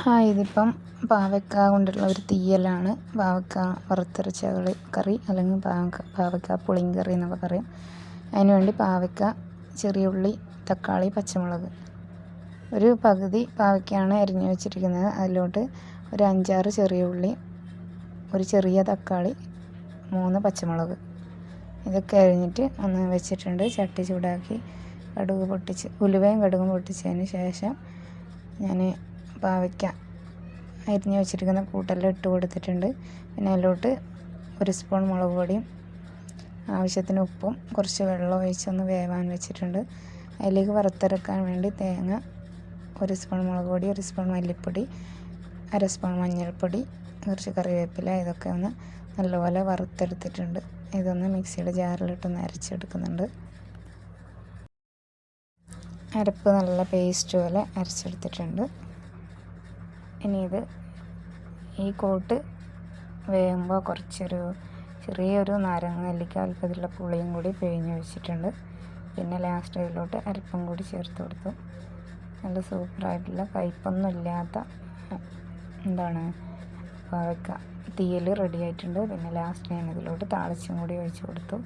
Hi ഇതിപ്പം പാവയ്ക്ക കൊണ്ടുള്ള ഒരു തീയലാണ്. പാവയ്ക്ക വറുത്തരച്ച കറി അല്ലെങ്കിൽ പാവക്ക പാവയ്ക്ക പുളിങ്കറി എന്നൊക്കെ പറയും. അതിന് വേണ്ടി പാവയ്ക്ക ചെറിയ ഉള്ളി തക്കാളി പച്ചമുളക്. ഒരു പകുതി പാവയ്ക്കാണ് അരിഞ്ഞു വെച്ചിരിക്കുന്നത്. അതിലോട്ട് ഒരു അഞ്ചാറ് ചെറിയ ഉള്ളി ഒരു ചെറിയ തക്കാളി മൂന്ന് പച്ചമുളക്. ഇതൊക്കെ അരിഞ്ഞിട്ട് ഒന്ന് വെച്ചിട്ടുണ്ട്. ചട്ടി ചൂടാക്കി കടുക് പൊട്ടിച്ച് ഉലുവയും കടുകും പൊട്ടിച്ചതിന് ശേഷം ഞാൻ പാവയ്ക്ക അരിഞ്ഞ് വെച്ചിരിക്കുന്ന കൂട്ടെല്ലാം ഇട്ട് കൊടുത്തിട്ടുണ്ട്. പിന്നെ അതിലോട്ട് ഒരു സ്പൂൺ മുളക് പൊടിയും ആവശ്യത്തിന് ഉപ്പും കുറച്ച് വെള്ളം ഒഴിച്ചൊന്ന് വേവാൻ വെച്ചിട്ടുണ്ട്. അതിലേക്ക് വറുത്തരക്കാൻ വേണ്ടി തേങ്ങ ഒരു സ്പൂൺ മുളക് പൊടി ഒരു സ്പൂൺ മല്ലിപ്പൊടി അര സ്പൂൺ മഞ്ഞൾപ്പൊടി കുറച്ച് കറിവേപ്പില ഇതൊക്കെ ഒന്ന് നല്ലപോലെ വറുത്തെടുത്തിട്ടുണ്ട്. ഇതൊന്ന് മിക്സിയുടെ ജാറിലിട്ടൊന്ന് അരച്ചെടുക്കുന്നുണ്ട്. അരപ്പ് നല്ല പേസ്റ്റ് പോലെ അരച്ചെടുത്തിട്ടുണ്ട്. ഇനി ഇത് ഈ കോട്ട് വേകുമ്പോൾ കുറച്ചൊരു ചെറിയൊരു നാരങ്ങ നെല്ലിക്ക വലുപ്പത്തിലുള്ള പുളിയും കൂടി പിഴിഞ്ഞ് വെച്ചിട്ടുണ്ട് പിന്നെ ലാസ്റ്റ് ഇതിലോട്ട് അരപ്പും കൂടി ചേർത്ത് കൊടുത്തു. നല്ല സൂപ്പറായിട്ടുള്ള കയ്പൊന്നും ഇല്ലാത്ത എന്താണ് പാവയ്ക്ക തീയൽ റെഡി ആയിട്ടുണ്ട്. പിന്നെ ലാസ്റ്റ് ഞാൻ ഇതിലോട്ട് താളിച്ചും കൂടി ഒഴിച്ച് കൊടുത്തു.